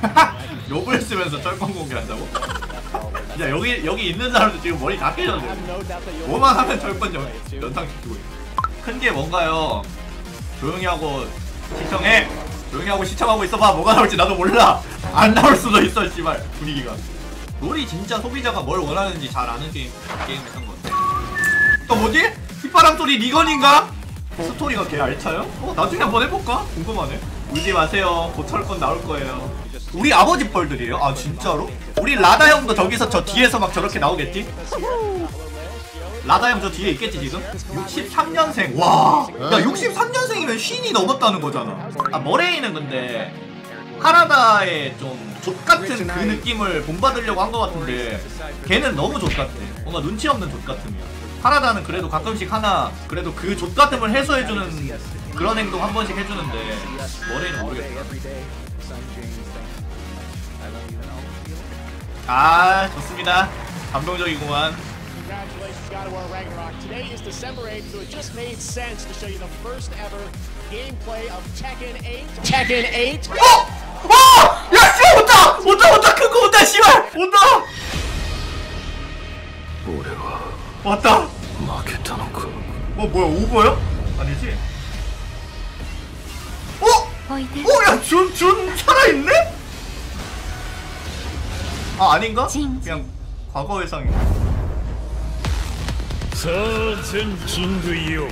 욕을 쓰면서 철권 공개한다고? 야 여기 여기 있는 사람들 지금 머리 다 깨졌네. 뭐만 하면 철권 연, 연상시키고. 큰 게 뭔가요? 조용히 하고 시청해. 조용히 하고 시청하고 있어봐. 뭐가 나올지 나도 몰라. 안 나올 수도 있어, 씨발 분위기가. 롤이 진짜 소비자가 뭘 원하는지 잘 아는 게임 게임이었던 것 같아. 또 뭐지? 휘파람 소리 리건인가? 스토리가 개 알차요? 어 나중에 한번 해볼까? 궁금하네. 울지 마세요. 곧 철권 나올 거예요. 우리 아버지 뻘들이에요? 아 진짜로? 우리 라다 형도 저기서 저 뒤에서 막 저렇게 나오겠지? 라다 형 저 뒤에 있겠지 지금? 63년생 와! 야 63년생이면 쉰이 넘었다는 거잖아 아 머레이는 근데 하라다의 좀 족같은 그 느낌을 본받으려고 한 것 같은데 걔는 너무 족같아 뭔가 눈치 없는 족같음이야 하라다는 그래도 가끔씩 하나 그래도 그 족같음을 해소해주는 그런 행동 한 번씩 해주는데 머레이는 모르겠다 아 좋습니다 감동적이구만 Congratulations, God of War Ragnarok. Today is December 8th, so it just made sense to show you the first ever gameplay of Tekken 8. Tekken 8. 어! 어! 야, 씨, 온다! 온다, 온다! 큰거 온다, 씨발! 온다! 俺は 왔다! 어 뭐야 오버야? 아니지? 어? 어? 야준 준 살아있네? 아 아닌가? 그냥 과거 회상이 사전 진두이요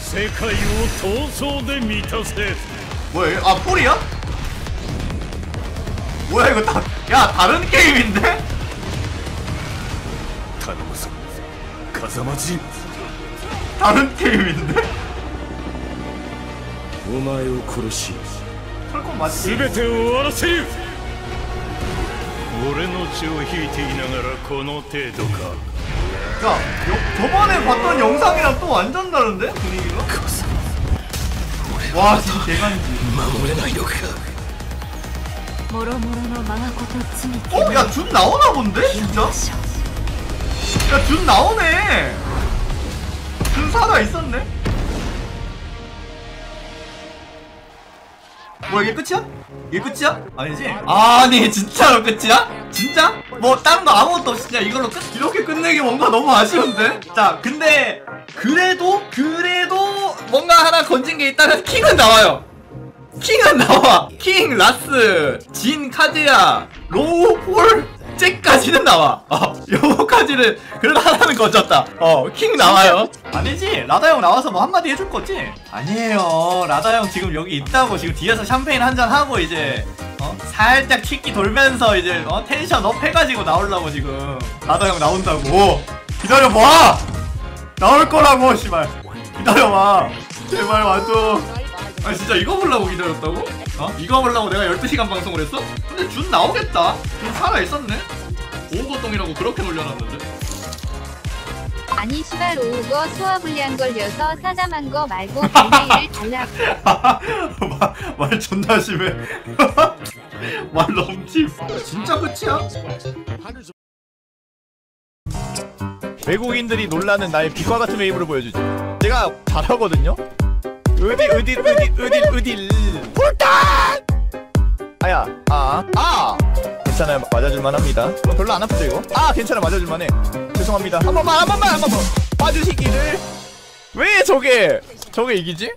세카이오 도소대 미타세 뭐야 아 폴이야? 뭐야 이거 아, 다야 다른 게임인데? 다른 모습 むぞ風間仁 다른 게임인데? お前を殺し 철권 맞지? 全てを終わらせる俺の血を引いていながらこの程度か 야, 여, 저번에 봤던 영상이랑 또 완전 다른데? 분위기가? 風와, 진짜 개간지. 守れないのかもろもろの我がこと罪 어? 야, 준 나오나 본데? 진짜? ましょう 야, 준 나오네. 준 살아 있었네. 뭐 이게 끝이야? 이게 끝이야? 아니지? 아니 진짜로 끝이야? 진짜? 뭐 다른 거 아무것도 없이 그냥 이걸로 끝? 이렇게 끝내기 뭔가 너무 아쉬운데? 자 근데 그래도 그래도 뭔가 하나 건진 게 있다면 킹은 나와요 킹은 나와 킹 라스 진 카즈야 로우 폴 잭까지는 나와. 어 요거까지는 그래도 하나는 건졌다. 어킹 나와요. 아니지 라다 형 나와서 뭐 한마디 해줄 거지? 아니에요. 라다 형 지금 여기 있다고 지금 뒤에서 샴페인 한 잔 하고 이제 어 살짝 치기 돌면서 이제 어 텐션 업 해가지고 나오려고 지금. 라다 형 나온다고. 기다려봐! 나올 거라고 씨발. 기다려봐. 제발 와줘 아 진짜 이거 보려고 기다렸다고? 어? 이거 보려고 내가 12시간 방송을 했어? 근데 준 나오겠다 준 살아있었네 오거똥이라고 그렇게 놀려놨는데 아니 시발 오우거 소화불량 걸려서 사담한 거 말고 발매일을 달라고 말, 말 존나 심해 말 넘침 진짜 끝이야? 외국인들이 놀라는 나의 비과 같은 웨이브를 보여주지 제가 잘하거든요? 으딜 으딜 으딜 으딜 으딜 불탄! 아야. 아. 아! 괜찮아요. 맞아줄만 합니다. 어, 별로 안 아프죠 이거? 아 괜찮아. 맞아줄만 해. 죄송합니다. 한 번만 한 번만 한 번만. 봐주시기를 왜 저게 저게 이기지?